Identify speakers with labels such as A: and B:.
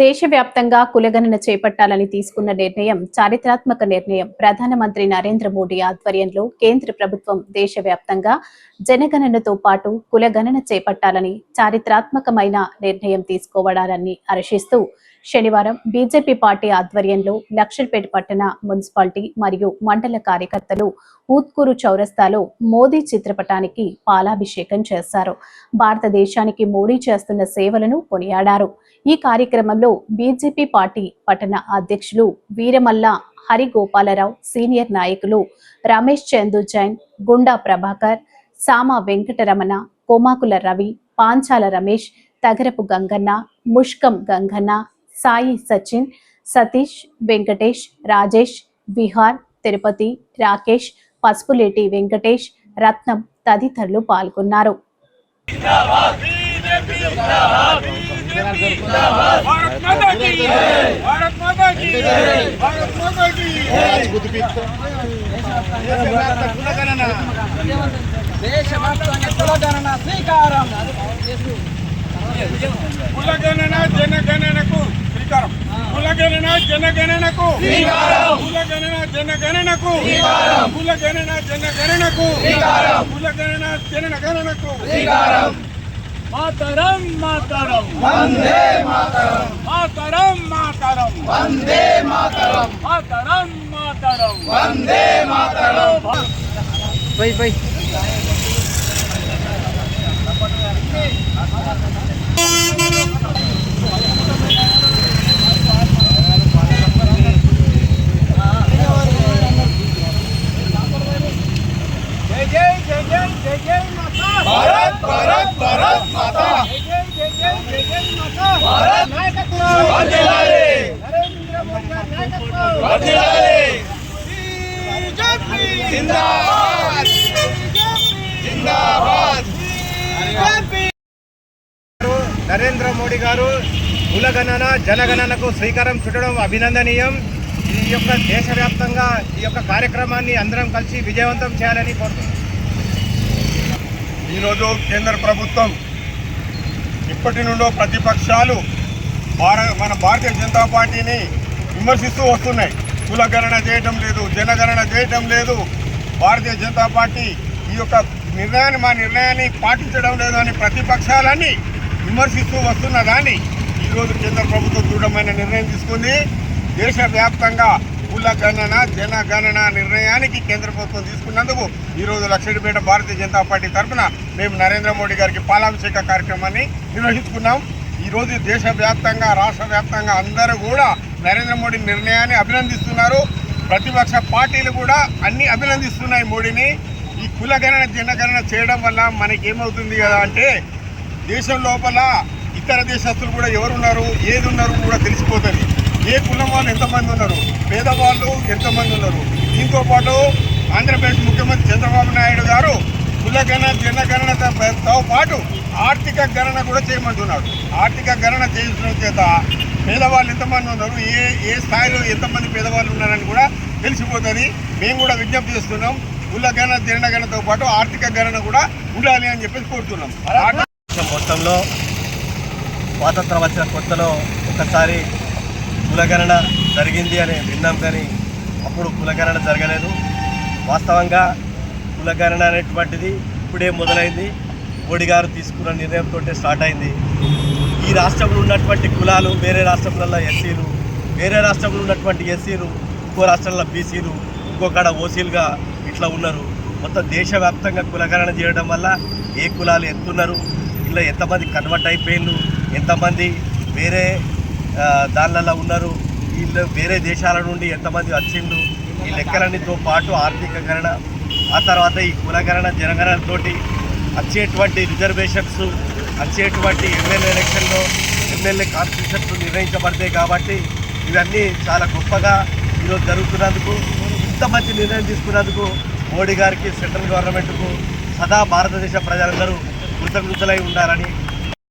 A: దేశవ్యాప్తంగా కులగణన చేపట్టాలని తీసుకున్న నిర్ణయం చారిత్రాత్మక నిర్ణయం. ప్రధానమంత్రి నరేంద్ర మోడీ ఆధ్వర్యంలో కేంద్ర ప్రభుత్వం దేశవ్యాప్తంగా జనగణనతో పాటు కులగణన చేపట్టాలని చారిత్రాత్మకమైన నిర్ణయం తీసుకోవడాలని హర్షిస్తూ శనివారం బీజేపీ పార్టీ ఆధ్వర్యంలో లక్షల్పేట పట్టణ మున్సిపాలిటీ మరియు మండల కార్యకర్తలు ఊత్కూరు చౌరస్తాలో మోదీ చిత్రపటానికి పాలాభిషేకం చేశారు. భారతదేశానికి మోడీ చేస్తున్న సేవలను కొనియాడారు. ఈ కార్యక్రమంలో బీజేపీ పార్టీ పట్టణ అధ్యక్షులు వీరమల్ల హరిగోపాలరావు సీనియర్ నాయకులు రమేష్ చందు జైన్ గుండా ప్రభాకర్ సామ వెంకటరమణ కోమాకుల రవి పాంచాల రమేష్ తగరపు గంగన్న ముష్కం గంగన్న సాయి సచిన్ సతీష్ వెంకటేష్ రాజేష్ విహార్ తిరుపతి రాకేష్ పసుపులేటి వెంకటేష్ రత్నం తదితరులు పాల్గొన్నారు.
B: भारत माता की जय भारत माता की जय भारत माता की
C: దేశవ్యాప్తంగా కులగణన శ్రీకారం
B: కులగణన జనగణనకు శ్రీకారం కులగణన జనగణనకు కులగణన జనగణనకు కులగణన జనగణనకు కులగణన జనగణనకు मातरम मातरम
C: वंदे मातरम मातरम मातरम
B: वंदे मातरम मातरम मातरम वंदे मातरम भाई
C: भाई
B: Thank
C: you.
B: నరేంద్ర
D: మోడీ గారు కులగణన జనగణనకు శ్రీకారం చుట్టడం అభినందనీయం. ఈ యొక్క దేశవ్యాప్తంగా ఈ యొక్క కార్యక్రమాన్ని అందరం కలిసి విజయవంతం చేయాలని కోరుతున్నాం.
B: ఈరోజు కేంద్ర ప్రభుత్వం ఇప్పటి నుండో ప్రతిపక్షాలు భారత మన భారతీయ జనతా పార్టీని విమర్శిస్తూ వస్తున్నాయి. కులగణన చేయటం లేదు జనగణన చేయటం లేదు. భారతీయ జనతా పార్టీ ఈ యొక్క నిర్ణయాన్ని మా నిర్ణయాన్ని పాటించడం లేదు అని ప్రతిపక్షాలని విమర్శిస్తూ వస్తున్న దాన్ని ఈరోజు కేంద్ర ప్రభుత్వం దృఢమైన నిర్ణయం తీసుకుంది. దేశవ్యాప్తంగా కులగణన జనగణన నిర్ణయానికి కేంద్ర ప్రభుత్వం తీసుకున్నందుకు ఈరోజు లక్షడిపేట భారతీయ జనతా పార్టీ తరఫున మేము నరేంద్ర మోడీ గారికి పాలాభిషేక కార్యక్రమాన్ని నిర్వహించుకున్నాం ఈరోజు దేశవ్యాప్తంగా రాష్ట్ర వ్యాప్తంగా అందరూ కూడా నరేంద్ర మోడీ నిర్ణయాన్ని అభినందిస్తున్నారు. ప్రతిపక్ష పార్టీలు కూడా అన్ని అభినందిస్తున్నాయి మోడీని. ఈ కులగణన జనగణన చేయడం వల్ల మనకి ఏమవుతుంది కదా అంటే దేశం లోపల ఇతర దేశస్తులు కూడా ఎవరున్నారు ఏది ఉన్నారు కూడా తెలిసిపోతుంది. ఏ కులం వాళ్ళు ఎంతమంది ఉన్నారు పేదవాళ్ళు ఎంతమంది ఉన్నారు. దీంతో పాటు ఆంధ్రప్రదేశ్ ముఖ్యమంత్రి చంద్రబాబు నాయుడు గారు కులగణన జనగణనతో పాటు ఆర్థిక గణన కూడా చేయమంటున్నాడు. ఆర్థిక గణన చేసిన చేత పేదవాళ్ళు ఎంతమంది ఉన్నారు ఏ ఏ స్థాయిలో ఎంతమంది పేదవాళ్ళు ఉన్నారని కూడా తెలిసిపోతుంది. మేము కూడా విజ్ఞప్తి చేస్తున్నాం కులగణన జనగణనతో పాటు ఆర్థిక గణన కూడా ఉండాలి అని చెప్పేసి కోరుతున్నాం.
D: మొత్తంలో స్వాతంత్రం వచ్చిన కొత్తలో ఒకసారి కులగణన జరిగింది అని విన్నాం కానీ అప్పుడు కులగణన జరగలేదు. వాస్తవంగా కులగణన అనేటువంటిది ఇప్పుడే మొదలైంది. మోడీ గారు తీసుకున్న నిర్ణయంతో స్టార్ట్ అయింది. ఈ రాష్ట్రంలో ఉన్నటువంటి కులాలు వేరే రాష్ట్రంలో ఎస్సీలు వేరే రాష్ట్రంలో ఉన్నటువంటి ఎస్సీలు ఇంకో రాష్ట్రంలో బీసీలు ఇంకొకడ ఓసీలుగా ఇట్లా ఉన్నారు. మొత్తం దేశవ్యాప్తంగా కులగణన చేయడం వల్ల ఏ కులాలు ఎంతున్నారు ఇలా ఎంతమంది కన్వర్ట్ అయిపోయిండ్రు ఎంతమంది వేరే దానిలలో ఉన్నారు? వీళ్ళు వేరే దేశాల నుండి ఎంతమంది వచ్చిండ్రు? ఈ లెక్కలన్నితో పాటు ఆర్థిక గణన ఆ తర్వాత ఈ కులగణన జనగణనతోటి వచ్చేటువంటి రిజర్వేషన్స్ వచ్చేటువంటి ఎమ్మెల్యే ఎలక్షన్లో ఎమ్మెల్యే కాన్స్టిట్యూషన్స్ నిర్ణయించబడతాయి కాబట్టి ఇవన్నీ చాలా గొప్పగా ఈరోజు జరుగుతున్నందుకు ఇంత మంచి నిర్ణయం తీసుకున్నందుకు మోడీ గారికి సెంట్రల్ గవర్నమెంట్కు సదా భారతదేశ ప్రజలందరూ కృతజ్ఞతలై ఉండాలని